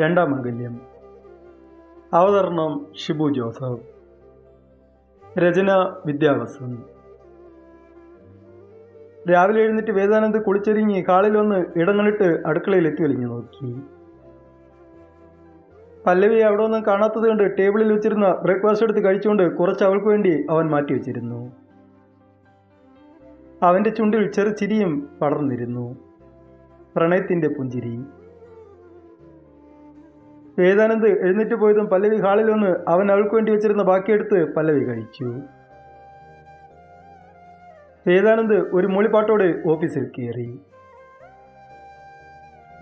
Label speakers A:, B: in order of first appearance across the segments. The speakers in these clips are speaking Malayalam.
A: രണ്ടാം മംഗല്യം അവതരണം ഷിബു ജോസഫ്. രചന വിദ്യാവസൻ. രാവിലെ എഴുന്നേറ്റ് വേദാനന്ദ് കുളിച്ചൊരുങ്ങി കാളിൽ വന്ന് ഇടങ്ങളിട്ട് അടുക്കളയിൽ എത്തി വലിഞ്ഞു നോക്കി. പല്ലവി അവിടെ ഒന്നും കാണാത്തത് കൊണ്ട് ടേബിളിൽ വെച്ചിരുന്ന ബ്രേക്ക്ഫാസ്റ്റ് എടുത്ത് കഴിച്ചുകൊണ്ട് കുറച്ച് അവൾക്ക് വേണ്ടി അവൻ മാറ്റി വെച്ചിരുന്നു. അവന്റെ ചുണ്ടിൽ ചെറു ചിരിയും പടർന്നിരുന്നു. പ്രണയത്തിന്റെ പുഞ്ചിരി. വേദാനന്ദ് എഴുന്നേറ്റ് പോയതും പല്ലവി ഹാളിൽ വന്ന് അവൻ അവൾക്ക് വേണ്ടി വെച്ചിരുന്ന ബാക്കിയെടുത്ത് പല്ലവി കഴിച്ചു. വേദാനന്ദ് ഒരു മൂളിപ്പാട്ടോടെ ഓഫീസിൽ കയറി.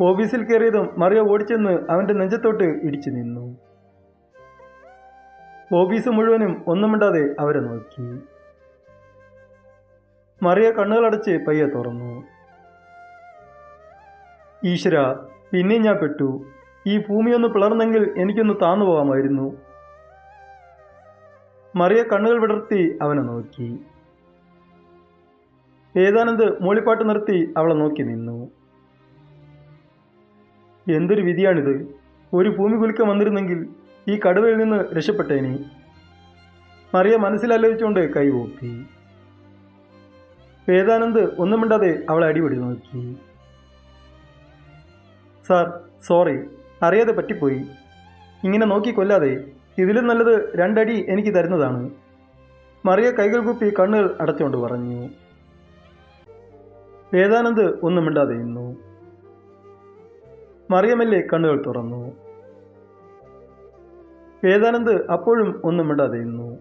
A: ഓഫീസിൽ കയറിയതും മറിയ ഓടിച്ചെന്ന് അവന്റെ നെഞ്ചത്തോട്ട് ഇടിച്ചു നിന്നു. ഓഫീസ് മുഴുവനും ഒന്നും മിണ്ടാതെ അവരെ നോക്കി. മറിയ കണ്ണുകളടച്ച് പയ്യെ തുറന്നു. ഈശ്വര പിന്നെയും ഞാൻ പെട്ടു. ഈ ഭൂമി ഒന്ന് പിളർന്നെങ്കിൽ എനിക്കൊന്ന് താന്നു പോകാമായിരുന്നു. മറിയ കണ്ണുകൾ വിടർത്തി അവനെ നോക്കി. വേദാനന്ദ് മൂളിപ്പാട്ട് നിർത്തി അവളെ നോക്കി നിന്നു. എന്തൊരു വിധിയാണിത്. ഒരു ഭൂമി കുലുക്കം വന്നിരുന്നെങ്കിൽ ഈ കടുവയിൽ നിന്ന് രക്ഷപ്പെട്ടേനി. മറിയ മനസ്സിലാലോചിച്ചുകൊണ്ട് കൈകൂപ്പി വേദാനന്ദ് ഒന്നും മിണ്ടാതെ അവളെ അടിപിടി നോക്കി. Sir sorry. അറിയാതെ പറ്റിപ്പോയി. ഇങ്ങനെ നോക്കി കൊല്ലാതെ ഇതിലും നല്ലത് രണ്ടടി എനിക്ക് തരുന്നതാണ്. മറിയ കൈകൾ കുപ്പി കണ്ണുകൾ അടച്ചുകൊണ്ട് പറഞ്ഞു. വേദാനന്ദ് ഒന്നും മിണ്ടാതെ നിന്നു. മറിയമല്ലേ കണ്ണുകൾ തുറന്നു. വേദാനന്ദ് അപ്പോഴും ഒന്നും മിണ്ടാതെ നിന്നു.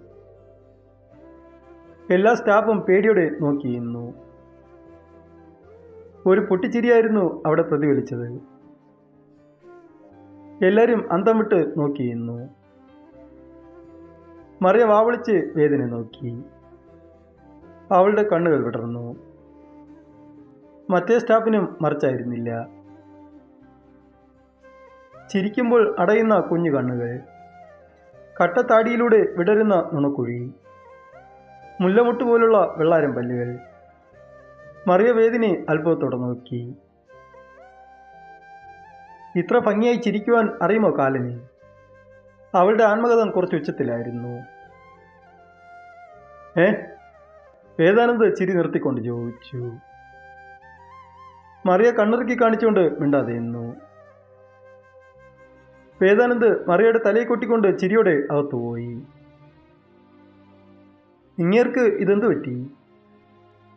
A: എല്ലാ സ്റ്റാഫും പേടിയോടെ നോക്കിയിരുന്നു ഒരു പൊട്ടിച്ചിരിയായിരുന്നു അവിടെ പ്രതിഫലിച്ചത്. എല്ലാവരും അന്തം വിട്ട് നോക്കിയിരുന്നു. മറിയ വാവളിച്ച് വേദന നോക്കി. അവളുടെ കണ്ണുകൾ വിടർന്നു. മറ്റേ സ്റ്റാഫിനും മറിച്ചായിരുന്നില്ല. ചിരിക്കുമ്പോൾ അടയുന്ന കുഞ്ഞു കണ്ണുകൾ. കട്ടത്താടിയിലൂടെ വിടരുന്ന നുണക്കുഴി. മുല്ലമുട്ട് പോലുള്ള വെള്ളാരം പല്ലുകൾ. മറിയ വേദിനെ അല്പത്തോടെ നോക്കി. ഇത്ര ഭംഗിയായി ചിരിക്കുവാൻ അറിയുമോ കാലിനി? അവളുടെ ആത്മകഥം കുറച്ച് ഉച്ചത്തിലായിരുന്നു. ഏ? വേദാനന്ദ് ചിരി നിർത്തിക്കൊണ്ട് ചോദിച്ചു. മറിയ കണ്ണിറുക്കി കാണിച്ചുകൊണ്ട് മിണ്ടാതെ നിന്നു. വേദാനന്ദ് മറിയയുടെ തലയെ കൊട്ടിക്കൊണ്ട് ചിരിയോടെ അകത്തുപോയി ഇങ്ങേർക്ക് ഇതെന്ത് പറ്റി?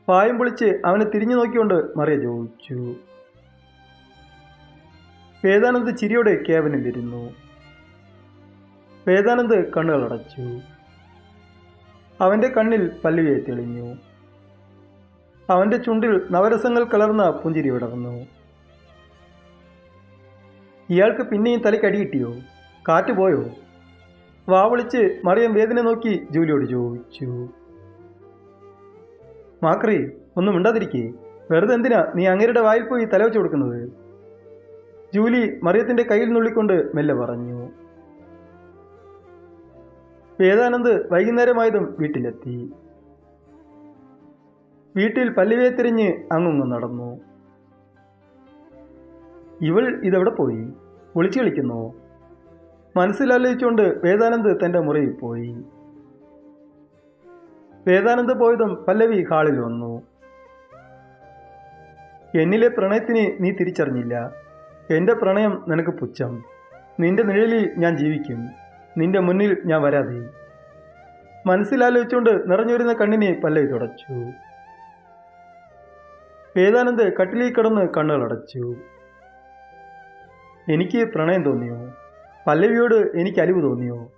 A: പായം പൊളിച്ച് അവനെ തിരിഞ്ഞു നോക്കിക്കൊണ്ട് മറിയ ചോദിച്ചു. വേദാനന്ദ് ചിരിയോടെ ക്യാബിനിലിരുന്നു വേദാനന്ദ് കണ്ണുകൾ അടച്ചു. അവന്റെ കണ്ണിൽ പല്ലുവയെ തെളിഞ്ഞു. അവന്റെ ചുണ്ടിൽ നവരസങ്ങൾ കലർന്ന പുഞ്ചിരി വിടർന്നു. ഇയാൾക്ക് പിന്നെയും തലയ്ക്കടി കിട്ടിയോ കാറ്റ് പോയോ? വാവിളിച്ച് മറിയം വേദന നോക്കി ജൂലിയോട് ചോദിച്ചു. മാക്രി ഒന്നും മിണ്ടാതിരിക്കേ. വെറുതെ എന്തിനാ നീ അങ്ങേരുടെ വായിൽ പോയി തലവെച്ച് കൊടുക്കുന്നത്? ജൂലി മറിയത്തിന്റെ കയ്യിൽ നുള്ളിക്കൊണ്ട് മെല്ലെ പറഞ്ഞു. വേദാനന്ദ് വൈകുന്നേരമായതും വീട്ടിലെത്തി. വീട്ടിൽ പല്ലുവേ തിരിഞ്ഞ് അങ്ങൊന്നും നടന്നു. ഇവൾ ഇതെവിടെ പോയി? ഒളിച്ചു കളിക്കുന്നു മനസ്സിലാലോചിച്ചുകൊണ്ട് വേദാനന്ദ് തന്റെ മുറിയിൽ പോയി. വേദാനന്ദ് പോയതും പല്ലവി ഹാളിൽ വന്നു. എന്നിലെ പ്രണയത്തിന് നീ തിരിച്ചറിഞ്ഞില്ല. എന്റെ പ്രണയം നിനക്ക് പുച്ഛം. നിന്റെ നിഴലിൽ ഞാൻ ജീവിക്കും. നിന്റെ മുന്നിൽ ഞാൻ വരാതെ. മനസ്സിലാലോചിച്ചുകൊണ്ട് നിറഞ്ഞുവരുന്ന കണ്ണിനെ പല്ലവി തുടച്ചു. വേദാനന്ദ് കട്ടിലിൽ കിടന്ന് കണ്ണുകളടച്ചു എനിക്ക് പ്രണയം തോന്നിയോ? പല്ലവിയോട് എനിക്ക് അലിവ് തോന്നിയോ?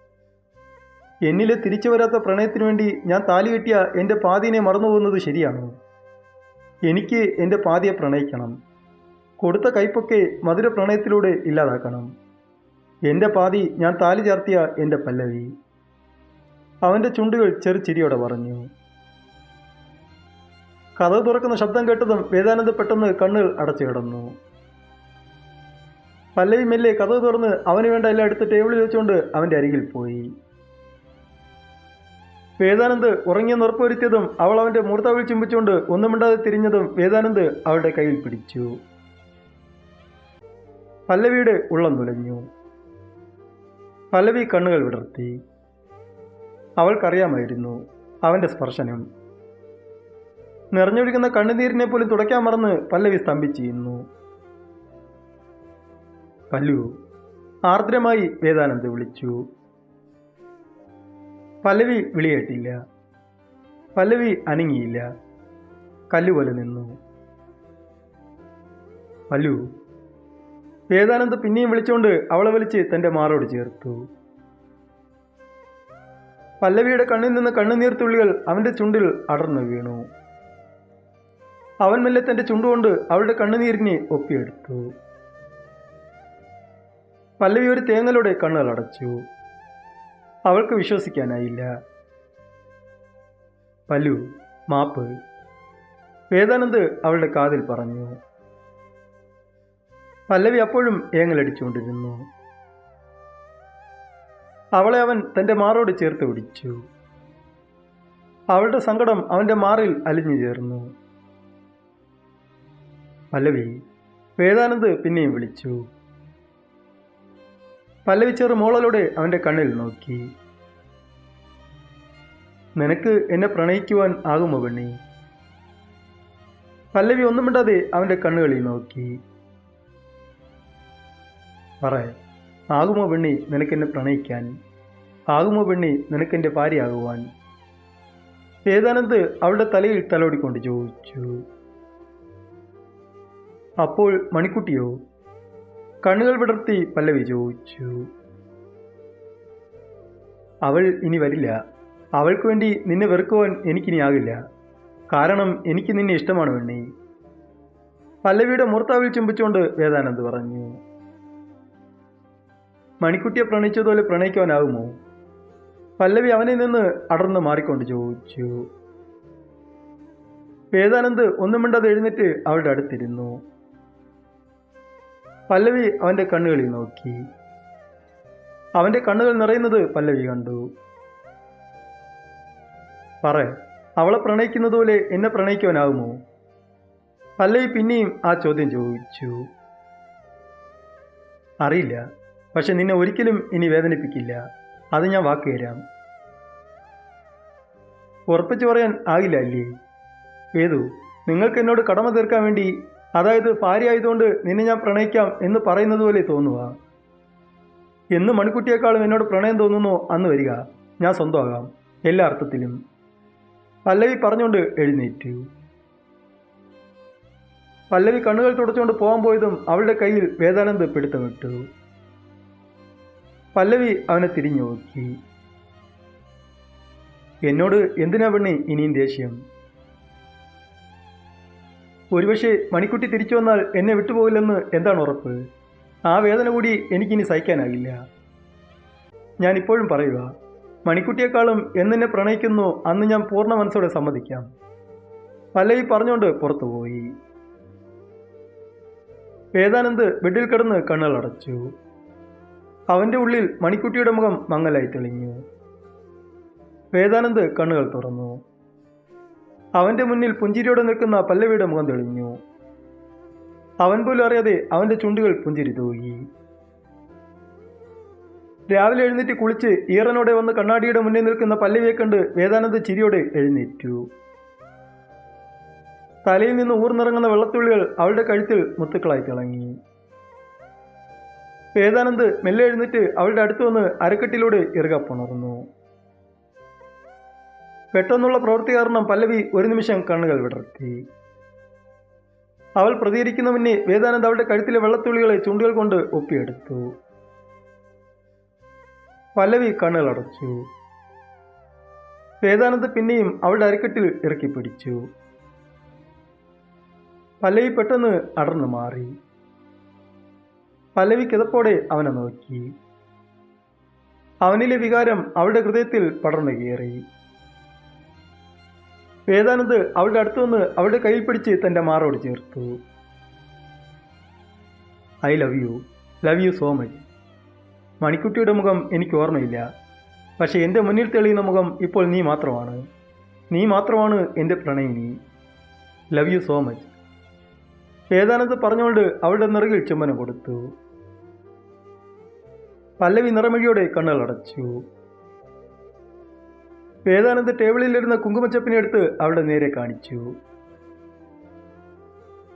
A: എന്നിലെ തിരിച്ചു വരാത്ത പ്രണയത്തിനു വേണ്ടി ഞാൻ താലി കെട്ടിയ എന്റെ പാതിനെ മറന്നു പോകുന്നത് ശരിയാണോ? എനിക്ക് എന്റെ പാതിയെ പ്രണയിക്കണം. കൊടുത്ത കൈപ്പൊക്കെ മധുര പ്രണയത്തിലൂടെ ഇല്ലാതാക്കണം. എന്റെ പാതി ഞാൻ താലി ചേർത്തിയ എന്റെ പല്ലവി. അവന്റെ ചുണ്ടുകൾ ചെറുചിരിയോടെ പറഞ്ഞു കഥ തുറക്കുന്ന ശബ്ദം കേട്ടതും വേദാനന്ദ പെട്ടെന്ന് കണ്ണുകൾ അടച്ചു കിടന്നു. പല്ലവി മെല്ലെ കഥ തുറന്ന് അവന് വേണ്ട എല്ലാം എടുത്ത് ടേബിളിൽ വെച്ചുകൊണ്ട് അവന്റെ അരികിൽ പോയി. വേദാനന്ദ് ഉറങ്ങിയെന്ന് ഉറപ്പുവരുത്തിയതും അവൾ അവന്റെ മൂർത്താവിൽ ചുംബിച്ചുകൊണ്ട് ഒന്നും മിണ്ടാതെ തിരിഞ്ഞതും വേദാനന്ദ് അവളുടെ കയ്യിൽ പിടിച്ചു. പല്ലവിയുടെ ഉള്ളം തുലഞ്ഞു. പല്ലവി കണ്ണുകൾ വിടർത്തി. അവൾക്കറിയാമായിരുന്നു അവന്റെ സ്പർശനം. നിറഞ്ഞൊഴുകുന്ന കണ്ണുനീരിനെ പോലും തുടയ്ക്കാൻ മറന്ന് പല്ലവി സ്തംഭിച്ചിരുന്നു. പല്ലു ആർദ്രമായി വേദാനന്ദ് വിളിച്ചു. പല്ലവി വിളിയേട്ടില്ല. പല്ലവി അനങ്ങിയില്ല. കല്ലുപോലെ നിന്നു. പല്ലു വേദാനന്ദ് പിന്നെയും വിളിച്ചുകൊണ്ട് അവളെ വിളിച്ച് തന്റെ മാറോട് ചേർത്തു. പല്ലവിയുടെ കണ്ണിൽ നിന്ന് കണ്ണുനീർത്തുള്ളികൾ അവന്റെ ചുണ്ടിൽ അടർന്നു വീണു. അവൻ മെല്ലെ തന്റെ ചുണ്ടുകൊണ്ട് അവളുടെ കണ്ണുനീരിനെ ഒപ്പിയെടുത്തു. പല്ലവി ഒരു തേങ്ങലോടെ കണ്ണുകൾ അടച്ചു. അവൾക്ക് വിശ്വസിക്കാനായില്ല. പല്ലു മാപ്പ്. വേദാനന്ദ് അവളുടെ കാതിൽ പറഞ്ഞു. പല്ലവി അപ്പോഴും ഏങ്ങലടിച്ചുകൊണ്ടിരുന്നു. അവളെ അവൻ തന്റെ മാറോട് ചേർത്ത് പിടിച്ചു. അവളുടെ സങ്കടം അവന്റെ മാറിൽ അലിഞ്ഞു ചേർന്നു. പല്ലവി വേദാനന്ദ് പിന്നെയും വിളിച്ചു. പല്ലവി ചെറു മോളലോടെ അവന്റെ കണ്ണിൽ നോക്കി. നിനക്ക് എന്നെ പ്രണയിക്കുവാൻ ആകുമോ പെണ്ണി പല്ലവി ഒന്നും മിണ്ടാതെ അവന്റെ കണ്ണുകളിൽ നോക്കി. പറ ആകുമോ പെണ്ണി നിനക്കെന്നെ പ്രണയിക്കാൻ? ആകുമോ പെണ്ണി നിനക്കെന്റെ ഭാര്യയാകുവാൻ? വേദാനന്ദ് അവളുടെ തലയിൽ തലോടിക്കൊണ്ട് ചോദിച്ചു. അപ്പോൾ മണിക്കുട്ടിയോ? കണ്ണുകൾ വിടർത്തി പല്ലവി ചോദിച്ചു. അവൾ ഇനി വരില്ല. അവൾക്ക് വേണ്ടി നിന്നെ വെറുക്കുവാൻ എനിക്കിനി ആകില്ല. കാരണം എനിക്ക് നിന്നെ ഇഷ്ടമാണ് വെണ്ണി. പല്ലവിയുടെ മൂർത്താവിൽ ചുംബിച്ചുകൊണ്ട് വേദാനന്ദ് പറഞ്ഞു. മണിക്കുട്ടിയെ പ്രണയിച്ചതുപോലെ പ്രണയിക്കുവാനാകുമോ പല്ലവി അവനിൽ നിന്ന് അടർന്ന് മാറിക്കൊണ്ട് ചോദിച്ചു. വേദാനന്ദ് ഒന്നും മിണ്ടാതെ എഴുന്നേറ്റ് അവളുടെ അടുത്തിരുന്നു. പല്ലവി അവന്റെ കണ്ണുകളിൽ നോക്കി. അവന്റെ കണ്ണുകൾ നിറയുന്നത് പല്ലവി കണ്ടു. പറ അവളെ പ്രണയിക്കുന്നത് പോലെ എന്നെ പ്രണയിക്കുവാനാകുമോ പല്ലവി പിന്നെയും ആ ചോദ്യം ചോദിച്ചു. അറിയില്ല. പക്ഷെ നിന്നെ ഒരിക്കലും ഇനി വേദനിപ്പിക്കില്ല. അത് ഞാൻ വാക്ക് തരാം. ഉറപ്പിച്ചു പറയാൻ ആകില്ല അല്ലേ? ഏതു നിങ്ങൾക്ക് എന്നോട് കടമ തീർക്കാൻ വേണ്ടി അതായത് ഭാര്യ ആയതുകൊണ്ട് നിന്നെ ഞാൻ പ്രണയിക്കാം എന്ന് പറയുന്നത് പോലെ തോന്നുക. എന്ന് മണിക്കുട്ടിയേക്കാളും എന്നോട് പ്രണയം തോന്നുന്നു അന്ന് വരിക. ഞാൻ സ്വന്തമാകാം എല്ലാ അർത്ഥത്തിലും. പല്ലവി പറഞ്ഞുകൊണ്ട് എഴുന്നേറ്റു. പല്ലവി കണ്ണുകൾ തുടച്ചുകൊണ്ട് പോകാൻ പോയതും അവളുടെ കയ്യിൽ വേദാനന്ദ് പിടുത്തമിട്ടു. പല്ലവി അവനെ തിരിഞ്ഞു നോക്കി എന്നോട് എന്തിനാ പെണ്ണി ഇനിയും ദേഷ്യം? ഒരുപക്ഷെ മണിക്കുട്ടി തിരിച്ചു വന്നാൽ എന്നെ വിട്ടുപോകില്ലെന്ന് എന്താണ് ഉറപ്പ്? ആ വേദന കൂടി എനിക്കിനി സഹിക്കാനാകില്ല. ഞാനിപ്പോഴും പറയുക മണിക്കുട്ടിയെക്കാളും എന്നെന്നെ പ്രണയിക്കുന്നു അന്ന് ഞാൻ പൂർണ മനസ്സോടെ സമ്മതിക്കാം. പല്ലവി പറഞ്ഞുകൊണ്ട് പുറത്തുപോയി. വേദാനന്ദ് ബെഡിൽ കിടന്ന് കണ്ണുകൾ അടച്ചു അവന്റെ ഉള്ളിൽ മണിക്കുട്ടിയുടെ മുഖം മങ്ങലായി തെളിഞ്ഞു. വേദാനന്ദ് കണ്ണുകൾ തുറന്നു. അവന്റെ മുന്നിൽ പുഞ്ചിരിയോടെ നിൽക്കുന്ന പല്ലവിയുടെ മുഖം തെളിഞ്ഞു. അവൻ പോലും അറിയാതെ അവന്റെ ചുണ്ടുകൾ പുഞ്ചിരി തൂകി. രാവിലെ എഴുന്നേറ്റ് കുളിച്ച് ഈറനോടെ വന്ന് കണ്ണാടിയുടെ മുന്നിൽ നിൽക്കുന്ന പല്ലവിയെ കണ്ട് വേദാനന്ദ് ചിരിയോടെ എഴുന്നേറ്റു. തലയിൽ നിന്ന് ഊർന്നിറങ്ങുന്ന വെള്ളത്തുള്ളികൾ അവളുടെ കഴുത്തിൽ മുത്തുക്കളായി തിളങ്ങി. വേദാനന്ദ് മെല്ലെ എഴുന്നേറ്റ് അവളുടെ അടുത്ത് വന്ന് അരക്കെട്ടിലൂടെ ഇറുകപ്പുണർന്നു. പെട്ടെന്നുള്ള പ്രവൃത്തി കാരണം പല്ലവി ഒരു നിമിഷം കണ്ണുകൾ വിടർത്തി. അവൾ പ്രതികരിക്കുന്ന മുന്നേ വേദാനന്ദ് അവളുടെ കഴുത്തിലെ വെള്ളത്തുള്ളികളെ ചുണ്ടുകൾ കൊണ്ട് ഒപ്പിയെടുത്തു. പല്ലവി കണ്ണുകൾ അടച്ചു. വേദാനന്ദ് പിന്നെയും അവളുടെ അരക്കെട്ടിൽ ഇറക്കി പിടിച്ചു. പല്ലവി പെട്ടെന്ന് അടർന്നു മാറി. പല്ലവി അവനെ നോക്കി. അവനിലെ വികാരം അവളുടെ ഹൃദയത്തിൽ പടർന്നു കയറി വേദാനന്ദ് അവളുടെ അടുത്തു വന്ന് അവളുടെ കയ്യിൽ പിടിച്ച് തന്റെ മാറോട് ചേർത്തു. I love you. Love you so much. മണിക്കുട്ടിയുടെ മുഖം എനിക്ക് ഓർമ്മയില്ല. പക്ഷേ എന്റെ മുന്നിൽ തെളിയുന്ന മുഖം ഇപ്പോൾ നീ മാത്രമാണ്. നീ മാത്രമാണ് എന്റെ പ്രണയിനി. Love you so much. Vedanand പറഞ്ഞുകൊണ്ട് അവളുടെ നിറകിൽ ചുമ്മന കൊടുത്തു. പല്ലവി നിറമിഴിയോടെ കണ്ണുകൾ അടച്ചു. വേദാനന്ദ് ടേബിളിലിരുന്ന കുങ്കുമച്ചപ്പിനെ എടുത്ത് അവളുടെ നേരെ കാണിച്ചു.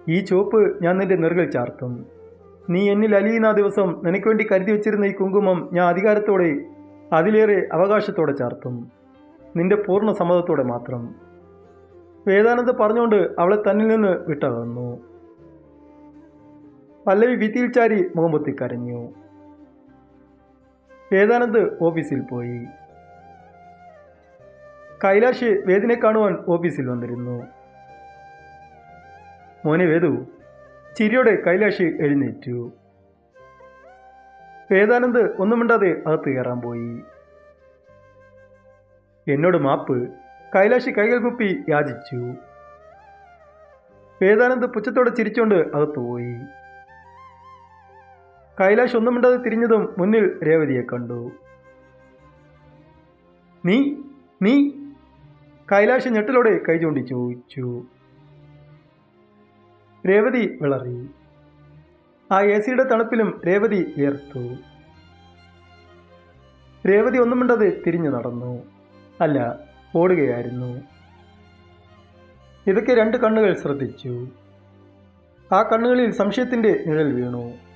A: ഈ ചുവപ്പ് ഞാൻ നിന്റെ നിറകൾ ചാർത്തും. നീ എന്നിൽ അലിയുന്ന ആ ദിവസം നിനക്ക് വേണ്ടി കരുതി വെച്ചിരുന്ന ഈ കുങ്കുമം ഞാൻ അധികാരത്തോടെ അതിലേറെ അവകാശത്തോടെ ചാർത്തും. നിന്റെ പൂർണ സമ്മതത്തോടെ മാത്രം. വേദാനന്ദ് പറഞ്ഞുകൊണ്ട് അവളെ തന്നിൽ നിന്ന് വിട്ടകന്നു. പല്ലവി ഭിത്തിയിൽ ചാരി മുഖം പൊത്തി കരഞ്ഞു. വേദാനന്ദ് ഓഫീസിൽ പോയി. കൈലാഷ് വേദിനെ കാണുവാൻ ഓഫീസിൽ വന്നിരുന്നു. മോനെ വേദു ചിരിയോടെ കൈലാഷ് എഴുന്നേറ്റു. വേദാനന്ദ് ഒന്നും മിണ്ടാതെ അകത്ത് കയറാൻ പോയി. എന്നോട് മാപ്പ് കൈലാഷ് കൈകൾ കുപ്പി യാചിച്ചു. വേദാനന്ദ് പുച്ഛത്തോടെ ചിരിച്ചുകൊണ്ട് അകത്തു പോയി. കൈലാഷ് ഒന്നും മിണ്ടാതെ തിരിഞ്ഞതും മുന്നിൽ രേവതിയെ കണ്ടു. നീ നീ? കൈലാഷ് ഞെട്ടലോടെ കൈ ചൂണ്ടി ചോദിച്ചു. രേവതി വിളറി. ആ എ സിയുടെ തണുപ്പിലും രേവതി വിയർത്തു. രേവതി ഒന്നും മിണ്ടാതെ തിരിഞ്ഞു നടന്നു. അല്ല ഓടുകയായിരുന്നു. ഇതൊക്കെ രണ്ട് കണ്ണുകൾ ശ്രദ്ധിച്ചു. ആ കണ്ണുകളിൽ സംശയത്തിന്റെ നിഴൽ വീണു.